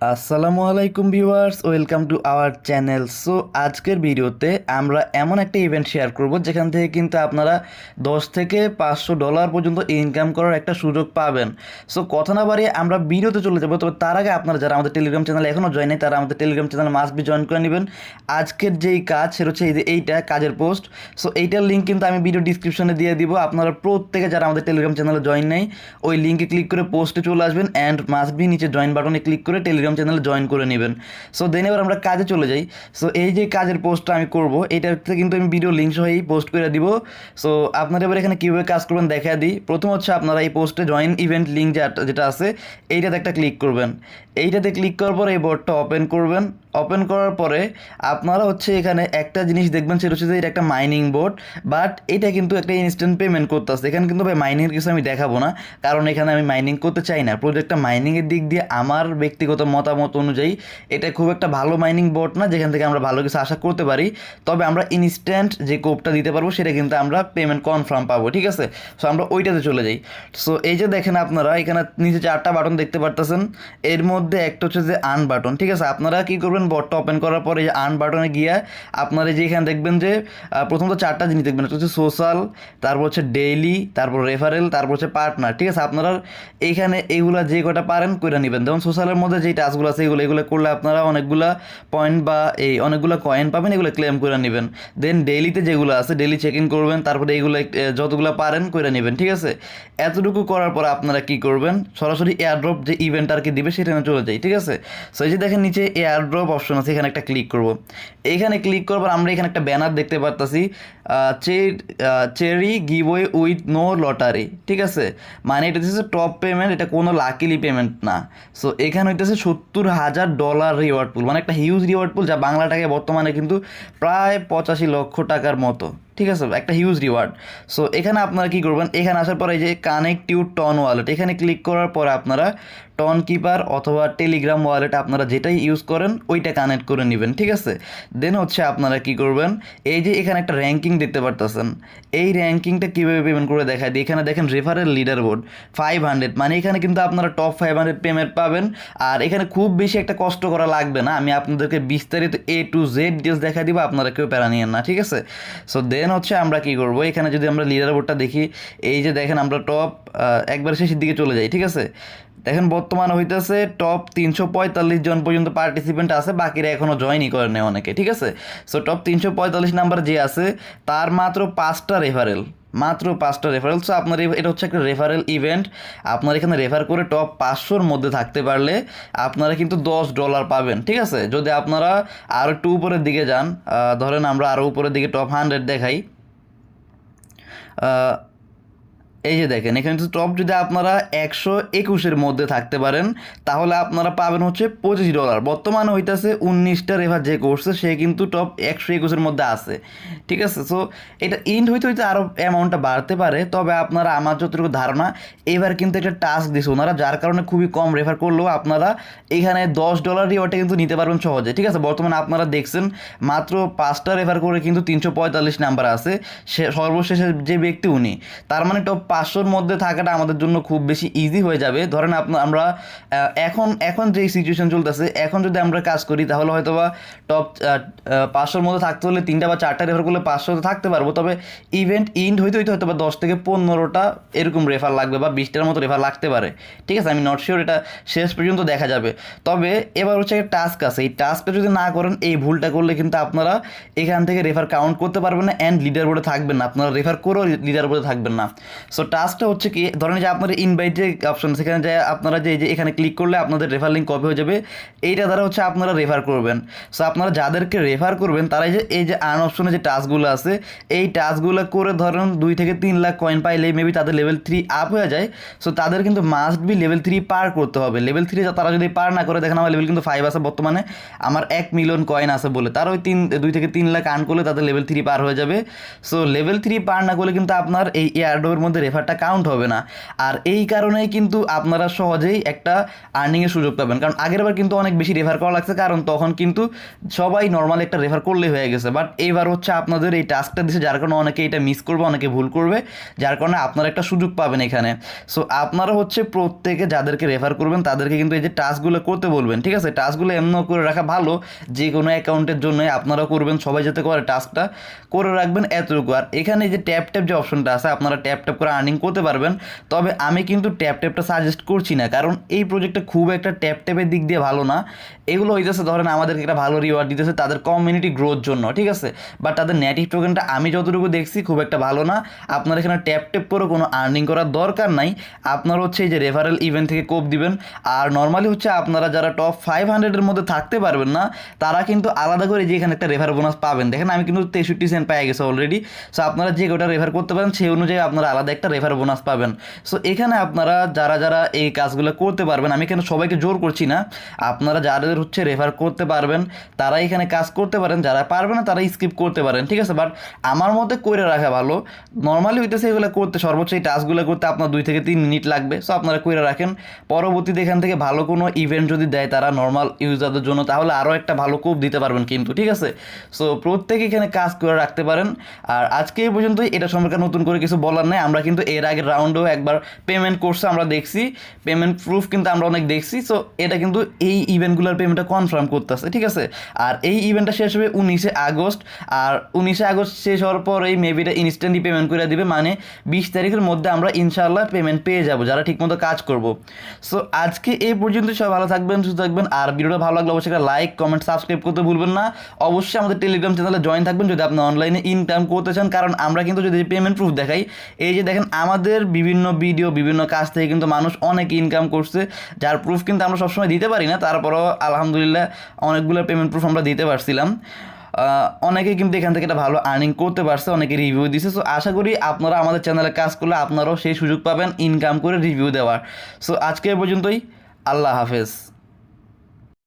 আসসালামু আলাইকুম viewers, welcome to our channel. So, আজকের ভিডিওতে আমরা এমন একটা ইভেন্ট শেয়ার করব, যেখান থেকে কিন্তু আপনারা দশ থেকে পাঁচশো ডলার পর্যন্ত ইনকাম করার একটা সুযোগ পাবেন। সো, কথা না বাড়িয়ে আমরা ভিডিওতে চলে যাব, তবে তার আগে আপনারা যারা আমাদের টেলিগ্রাম চ্যানেল এখনও জয়েন নেই, তারা আমাদের Telegram channel must be join করে নেবেন। আজকের যেই কাজ, সেটা হচ্ছে এই যে এইটা, কাজের পোস্ট সো, এইটার লিঙ্ক কিন্তু আমি ভিডিও ডিসক্রিপশনে দিয়ে দিব। আপনারা প্রত্যেকে যারা আমাদের টেলিগ্রাম চ্যানেলে জয়েন নেই, ওই লিঙ্কে ক্লিক করে পোস্টে চলে আসবেন অ্যান্ড মাস্ট বি নিচে জয়েন বাটনে ক্লিক করে টেলিগ্রাম চ্যানেলে জয়েন করে নেবেন। সো দেন এবার আমরা কাজে চলে যাই। সো এই যে কাজের পোস্টটা আমি করব এটাতে কিন্তু আমি ভিডিও লিঙ্ক সহই পোস্ট করে দিব। সো আপনারা এবার এখানে কীভাবে কাজ করবেন দেখা দিই। প্রথম হচ্ছে আপনারা এই পোস্টে জয়েন ইভেন্ট লিঙ্ক যেটা আছে, এইটাতে একটা ক্লিক করবেন। এইটাতে ক্লিক করার পরে এই বোর্ডটা ওপেন করবেন। ওপেন করার পরে আপনারা হচ্ছে এখানে একটা জিনিস দেখবেন, সেটা হচ্ছে যে এটা একটা মাইনিং বোর্ড বাট এটা কিন্তু একটা ইনস্ট্যান্ট পেমেন্ট করতে আসছে এখানে কিন্তু ভাই মাইনিংয়ের কিছু আমি দেখাবো না, কারণ এখানে আমি মাইনিং করতে চাই না। প্রজেক্টটা মাইনিংয়ের দিক দিয়ে আমার ব্যক্তিগত মতামত অনুযায়ী এটা খুব একটা ভালো মাইনিং বোর্ড না, যেখান থেকে আমরা ভালো কিছু আশা করতে পারি। তবে আমরা ইনস্ট্যান্ট যে কোপটা দিতে পারব, সেটা কিন্তু আমরা পেমেন্ট কনফার্ম পাবো, ঠিক আছে? সো আমরা ওইটাতে চলে যাই। সো এই যে দেখেন আপনারা, এখানে নিচে চারটা বাটন দেখতে পারতেছেন। এর মধ্যে একটা হচ্ছে যে আন বাটন ঠিক আছে? আপনারা কি করবেন বটটা ওপেন করার পরে এই যে আর্ন বাটনে গিয়ে আপনারা যে এখানে দেখবেন যে প্রথমত চারটা জিনিস দেখবেন। একটা হচ্ছে সোশ্যাল তারপর হচ্ছে ডেইলি তারপর রেফারেল তারপর হচ্ছে পার্টনার ঠিক আছে? আপনারা এইখানে এইগুলা যে কটা পারেন করে নেবেন। যেমন সোশ্যালের মধ্যে যে টাস্কগুলো আছে, এগুলো এগুলো করলে আপনারা অনেকগুলা পয়েন্ট বা এই অনেকগুলো কয়েন পাবেন, এগুলো ক্লেম করে নেবেন। দেন ডেইলিতে যেগুলো আছে ডেইলি চেক ইন করবেন, তারপরে এইগুলো যতগুলো পারেন করে নেবেন, ঠিক আছে? এতটুকু করার পর আপনারা কি করবেন? সরাসরি এয়ারড্রপ যে ইভেন্ট আর কি দিবে, সেখানে চলে যাই, ঠিক আছে? সো এই যে দেখেন নিচে এয়ারড্রপ অপশন আছে, এখানে একটা ক্লিক করব। এখানে ক্লিক করবার আমরা এখানে একটা ব্যানার দেখতে পারতাছি cherry giveaway with no lottery ঠিক আছে? মানে এটা হচ্ছে টপ পেমেন্ট এটা কোনো লাকিলি পেমেন্ট না। সো এখানে হইতেছে সত্তর হাজার ডলার রিওয়ার্ড পুল মানে একটা হিউজ রিওয়ার্ড পুল যা বাংলা টাকায় বর্তমানে কিন্তু প্রায় পঁচাশি লক্ষ টাকার মতো। ঠিক আছে, একটা হিউজ রিওয়ার্ড সো এখানে আপনারা কি করবেন? এখানে আসার পরে এই যে কানেক্ট ইউ টন ওয়ালেট এখানে ক্লিক করার পরে আপনারা টন কিপার অথবা টেলিগ্রাম ওয়ালেট আপনারা যেটাই ইউজ করেন, ওইটা কানেক্ট করে নেবেন, ঠিক আছে? দেন হচ্ছে আপনারা কি করবেন? এই যে এখানে একটা র্যাঙ্কিং দেখতে পারতেছেন। এই র্যাঙ্কিংটা কীভাবে পেমেন্ট করে দেখায়? দিই এখানে দেখেন referral leaderboard five hundred মানে এখানে কিন্তু আপনারা টপ ফাইভ হান্ড্রেড পেমেন্ট পাবেন। আর এখানে খুব বেশি একটা কষ্ট করা লাগবে না। আমি আপনাদেরকে বিস্তারিত এ টু জেড ডিটেলস দেখা দিব, আপনারা কেউ প্যারা নিয়েন না, ঠিক আছে? সো দেন হচ্ছে আমরা কি করব? এখানে যদি আমরা লিডার বোর্ডটা দেখি, এই যে দেখেন আমরা টপ একবার শেষের দিকে চলে যাই, ঠিক আছে? দেখেন বর্তমান হইতেছে টপ তিনশো পঁয়তাল্লিশ জন পর্যন্ত পার্টিসিপেন্ট আছে, বাকিরা এখনও জয়েনই করে নেয় অনেকে, ঠিক আছে? সো টপ তিনশো পঁয়তাল্লিশ নাম্বার যে আছে, তার মাত্র পাঁচটা রেফারেল মাত্র পাঁচটা রেফারেল সো আপনার এটা হচ্ছে একটা রেফারেল ইভেন্ট আপনার এখানে রেফার করে টপ পাঁচশোর মধ্যে থাকতে পারলে আপনারা কিন্তু দশ ডলার পাবেন, ঠিক আছে? যদি আপনারা আরও একটু উপরের দিকে যান ধরেন আমরা আরও উপরের দিকে টপ হান্ড্রেড দেখাই এই যে দেখেন, এখানে টপ যদি আপনারা একশো একুশের মধ্যে থাকতে পারেন, তাহলে আপনারা পাবেন হচ্ছে পঁচিশ ডলার বর্তমানে হইতেছে উনিশটা রেফার যে করছে, সে কিন্তু টপ একশো একুশের মধ্যে আছে। ঠিক আছে? সো এটা ইন্ড হইতে হইতে আরও অ্যামাউন্টটা বাড়তে পারে, তবে আপনারা আমার যতটুকু ধারণা, এবার কিন্তু একটা টাস্ক দিছে ওনারা, যার কারণে খুবই কম রেফার করলেও আপনারা এখানে দশ ডলার রিওয়ার্ডটা কিন্তু নিতে পারবেন সহজে। ঠিক আছে? বর্তমানে আপনারা দেখছেন, মাত্র পাঁচটা রেফার করে কিন্তু তিনশো পঁয়তাল্লিশ নাম্বার আছে। সে, সর্বশেষে যে ব্যক্তি উনি, তার মানে টপ পাঁচশোর মধ্যে থাকাটা আমাদের জন্য খুব বেশি ইজি হয়ে যাবে। ধরেন আপনার আমরা এখন এখন যে সিচুয়েশন চলতেছে, এখন যদি আমরা কাজ করি, তাহলে হয়তো বা টপ পাঁচশোর মধ্যে থাকতে হলে তিনটা বা চারটা রেফার করলে পাঁচশোতে থাকতে পারব। তবে ইভেন্ট ইন্ড হইতে হইতে হয়তো বা দশ থেকে পনেরোটা এরকম রেফার লাগবে বা বিশটার মতো রেফার লাগতে পারে। ঠিক আছে? আমি নট শিওর এটা শেষ পর্যন্ত দেখা যাবে। তবে এবার হচ্ছে টাস্ক আছে। এই টাস্কটা যদি না করেন, এই ভুলটা করলে কিন্তু আপনারা এখান থেকে রেফার কাউন্ট করতে পারবেন না অ্যান্ড লিডার বোর্ডে থাকবেন না। আপনারা রেফার করেও লিডার বোর্ডে থাকবেন না। সো টাস্কটা হচ্ছে কি ধরেন যে আপনার ইনভাইট যে অপশন সেখানে যে আপনারা যে যে এখানে ক্লিক করলে আপনাদের রেফার লিঙ্ক কপি হয়ে যাবে। এইটা দ্বারা হচ্ছে আপনারা রেফার করবেন। সো আপনারা যাদেরকে রেফার করবেন, তারাই যে, এই যে আন অপশনে যে টাস্কগুলো আছে, এই টাস্কগুলো করে ধরেন দুই থেকে তিন লাখ কয়েন পাইলেই মেবি তাদের লেভেল থ্রি আপ হয়ে যায়। সো তাদের কিন্তু মাস্ট বি লেভেল থ্রি পার করতে হবে। লেভেল থ্রি তারা যদি পার না করে, দেখেন আমার লেভেল কিন্তু ফাইভ আছে বর্তমানে, আমার এক মিলিয়ন কয়েন আছে বলে। তার ওই তিন, দুই থেকে তিন লাখ আর্ন করলে তাদের লেভেল থ্রি পার হয়ে যাবে। সো লেভেল থ্রি পার না করলে কিন্তু আপনার এই এয়ারডোবের মধ্যে রেফারটা কাউন্ট হবে না। আর এই কারণেই কিন্তু আপনারা সহজেই একটা আর্নিংয়ের সুযোগ পাবেন। কারণ আগের বার কিন্তু অনেক বেশি রেফার করা লাগছে, কারণ তখন কিন্তু সবাই নর্মাল একটা রেফার করলেই হয়ে গেছে। বাট এইবার হচ্ছে আপনাদের এই টাস্কটা দিছে, যার কারণে অনেকে এটা মিস করবে, অনেকে ভুল করবে, যার কারণে আপনারা একটা সুযোগ পাবেন এখানে। সো আপনারা হচ্ছে প্রত্যেকে যাদেরকে রেফার করবেন, তাদেরকে কিন্তু এই যে টাস্কগুলো করতে বলবেন, ঠিক আছে? টাস্কগুলো এমন করে রাখা ভালো যে কোনো অ্যাকাউন্টের জন্য আপনারা করবেন, সবাই যাতে করে টাস্কটা করে রাখবেন, এতটুকু। আর এখানে যে ট্যাপ ট্যাপ যে অপশনটা আছে, আপনারা ট্যাপ ট্যাপ করে আর্নিং করতে পারবেন, তবে আমি কিন্তু ট্যাপ ট্যাপটা সাজেস্ট করছি না, কারণ এই প্রজেক্টটা খুব একটা ট্যাপ ট্যাপের দিক দিয়ে ভালো না। এগুলো হইতেছে ধরেন আমাদেরকে একটা ভালো রিওয়ার্ড দিতেছে তাদের কমিউনিটি গ্রোথ জন্য, ঠিক আছে? বাট তাদের নেটিভ টোকেনটা আমি যতটুকু দেখছি খুব একটা ভালো না। আপনার এখানে ট্যাপ ট্যাপ করে কোনো আর্নিং করার দরকার নাই। আপনার হচ্ছে এই যে রেফারেল ইভেন্ট থেকে কোপ দিবেন। আর নর্মালি হচ্ছে আপনারা যারা টপ ফাইভ হান্ড্রেডের মধ্যে থাকতে পারবেন না, তারা কিন্তু আলাদা করে যে এখানে একটা রেফার বোনাস পাবেন। দেখেন আমি কিন্তু তেষট্টি সেন্ট পেয়ে গেছি অলরেডি সো আপনারা যে গোটা রেফার করতে পারেন, সেই অনুযায়ী আপনারা আলাদা একটা রেফার বোনাস পাবেন। সো এখানে আপনারা যারা যারা এই কাজগুলো করতে পারবেন, আমি এখানে সবাইকে জোর করছি না, আপনারা যাদের হচ্ছে রেফার করতে পারবেন, তারা এখানে কাজ করতে পারেন, যারা পারবে না তারা স্কিপ করতে পারেন, ঠিক আছে? বাট আমার মতে করে রাখা ভালো। নর্মালি হইতেছে এগুলো করতে, সর্বোচ্চ এই টাস্কগুলো করতে আপনার দুই থেকে তিন মিনিট লাগবে সো আপনারা করে রাখেন। পরবর্তীতে এখান থেকে ভালো কোনো ইভেন্ট যদি দেয় তারা নর্মাল ইউজারদের জন্য, তাহলে আরও একটা ভালো কোপ দিতে পারবেন কিন্তু, ঠিক আছে? সো প্রত্যেকে এখানে কাজ করে রাখতে পারেন। আর আজকে এই পর্যন্তই, এটা সম্পর্কে নতুন করে কিছু বলার নেই, আমরা কিন্তু এর আগের রাউন্ডেও একবার পেমেন্ট করছে, আমরা দেখছি। পেমেন্ট প্রুফ কিন্তু আমরা অনেক দেখছি সো এটা কিন্তু এই ইভেন্টগুলোর পেমেন্টটা কনফার্ম করতেছে, ঠিক আছে? আর এই ইভেন্টটা শেষ হবে উনিশে আগস্ট, আর উনিশে আগস্ট শেষ হওয়ার পর এই মেবিটা ইনস্ট্যান্টলি পেমেন্ট করে দিবে মানে বিশ তারিখের মধ্যে আমরা ইনশাআল্লাহ পেমেন্ট পেয়ে যাব, যারা ঠিকমতো কাজ করব। সো আজকে এই পর্যন্ত সবাই ভালো থাকবেন, সুস্থ থাকবেন, আর ভিডিওটা ভালো লাগলে অবশ্যই লাইক কমেন্ট সাবস্ক্রাইব করতে ভুলবেন না। অবশ্যই আমাদের টেলিগ্রাম চ্যানেলে জয়েন থাকবেন যদি আপনি অনলাইনে ইনকাম করতে চান, কারণ আমরা কিন্তু যদি পেমেন্ট প্রুফ দেখাই, এই যে দেখেন আমাদের বিভিন্ন ভিডিও বিভিন্ন কাজ থেকে কিন্তু মানুষ অনেক ইনকাম করছে, যার প্রুফ কিন্তু আমরা সবসময় দিতে পারি না। তারপরও আলহামদুলিল্লাহ অনেকগুলো পেমেন্ট প্রুফ আমরা দিতে পারছিলাম। অনেকে কিন্তু এখান থেকে একটা ভালো আর্নিং করতে পারছে, অনেকে রিভিউ দিছে। সো আশা করি আপনারা আমাদের চ্যানেলে কাজ করলে আপনারাও সেই সুযোগ পাবেন ইনকাম করে রিভিউ দেওয়ার। সো আজকে পর্যন্তই। আল্লাহ হাফেজ।